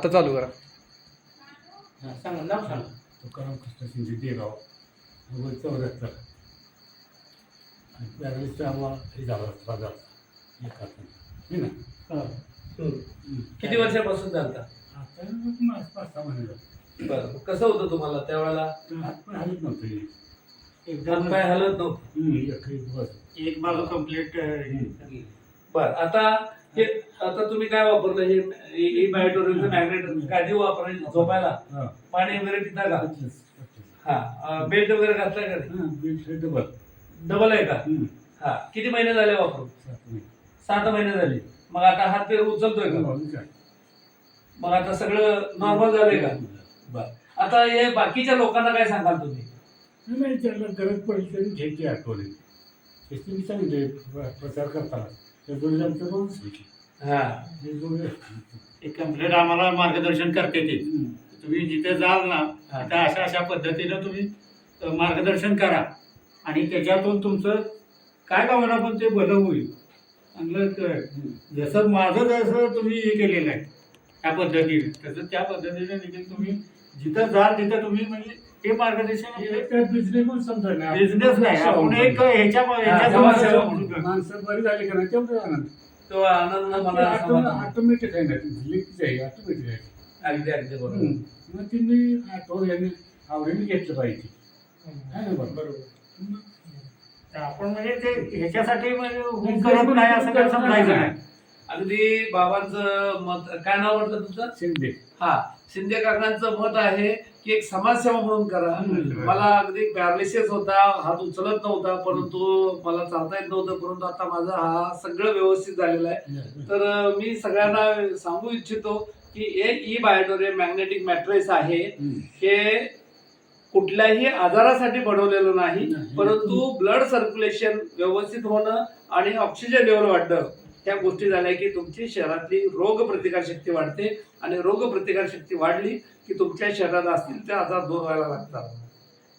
आता चालू करा. हा, सांगा नाव सांगा. तुकाराम कृष्ण शिंदे देगाव चौऱ्याहत्तर. आणि पॅरालिसचा आम्हाला हे झाला बाजार. एक हाताने. हे ना? हा. हम्म. हम्म. किती वर्षापासून चालता? आता मग पाच सहा महिने झाले. बरं कसं होतं तुम्हाला त्यावेळेला? हात पण हलत नव्हते. हात पाय हलत नव्हतं. हम्म, एक एक बस. एक बाजू कंप्लीट बर आता हे आता तुम्ही काय वापरलं? हे बायोटोरियमचं मॅग्नेट काळजी वापरायची झोपायला. पाणी वगैरे पिता का? पच्चीस, पच्चीस. हा. बेल्ट वगैरे घातला का डबल डबल आहे का? हा. किती महिने झाले वापरून? सात महिने. झाले. मग आता हात पेर उचलतोय का. मग आता सगळं नॉर्मल झालंय का? बर. आता हे बाकीच्या लोकांना काय सांगाल तुम्ही? नाही, त्याला गरज पडली तरी घ्यायची आठवणी तुम्ही सांगितले प्र- प्रचार करताना. रोज घ्यायची हा. हे एक कंप्लीट आम्हाला मार्गदर्शन करते ते. तुम्ही जिथे जाल ना. तिथे अशा अशा पद्धतीनं तुम्ही मार्गदर्शन करा. आणि त्याच्यातून तुमचं काय का होणार पण ते भलं होईल. चांगलं जसं माझं जसं तुम्ही हे केलेलं आहे. त्या पद्धतीने. तसं त्या पद्धतीने देखील तुम्ही जिथं जाल तिथं तुम्ही म्हणजे हे मार्गदर्शन हे बिझनेस पण समजा नाही. बिझनेस नाही. आपण एक ह्याच्या माणसं बरी झाली का नाही तो आनंद मला समाधान. ऑटोमॅटिक आहे ना लिंक आहे ऑटोमॅटिक आहे. अगदी अगदी बरोबर. मग ती मी आठवण यांनी आवडीने घेतलं पाहिजे. आहे ना बरोबर? आपण म्हणजे ते ह्याच्यासाठी म्हणजे हुं करत नाही असं समजायचं नाही. अगदी बाबांचं मत काय नाव म्हटलं तुमचं शिंदे हा शिंदे काकांचं मत आहे की एक समाजसेवा म्हणून करा. मला अगदी पॅरालिसिस होता हात उचलत नव्हता परंतु मला चालता येत नव्हतं परंतु आता माझा हा सगळं व्यवस्थित झालेलं आहे तर मी सगळ्यांना सांगू इच्छितो की हे ई बायोटोरियम मॅग्नेटिक मॅट्रेस आहे. हे कुठल्याही आजारासाठी बनवलेलं नाही नाही. परंतु ब्लड सर्क्युलेशन व्यवस्थित होणं आणि ऑक्सिजन लेवल वाढणं त्या गोष्टी झाल्या की तुमची शहरातली रोगप्रतिकारशक्ती शक्ती वाढते आणि रोगप्रतिकारशक्ती शक्ती वाढली की तुमच्या शहरात असतील ते आजार दूर व्हायला लागतात.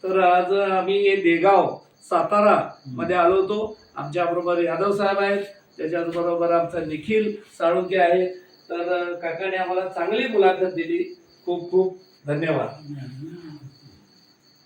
तर आज आम्ही हे देगाव सातारा मध्ये आलो होतो. आमच्या बरोबर यादव साहेब आहेत. त्याच्याबरोबर आमचा निखिल साळुंके आहे. तर काकाने आम्हाला चांगली मुलाखत दिली. खूप खूप धन्यवाद.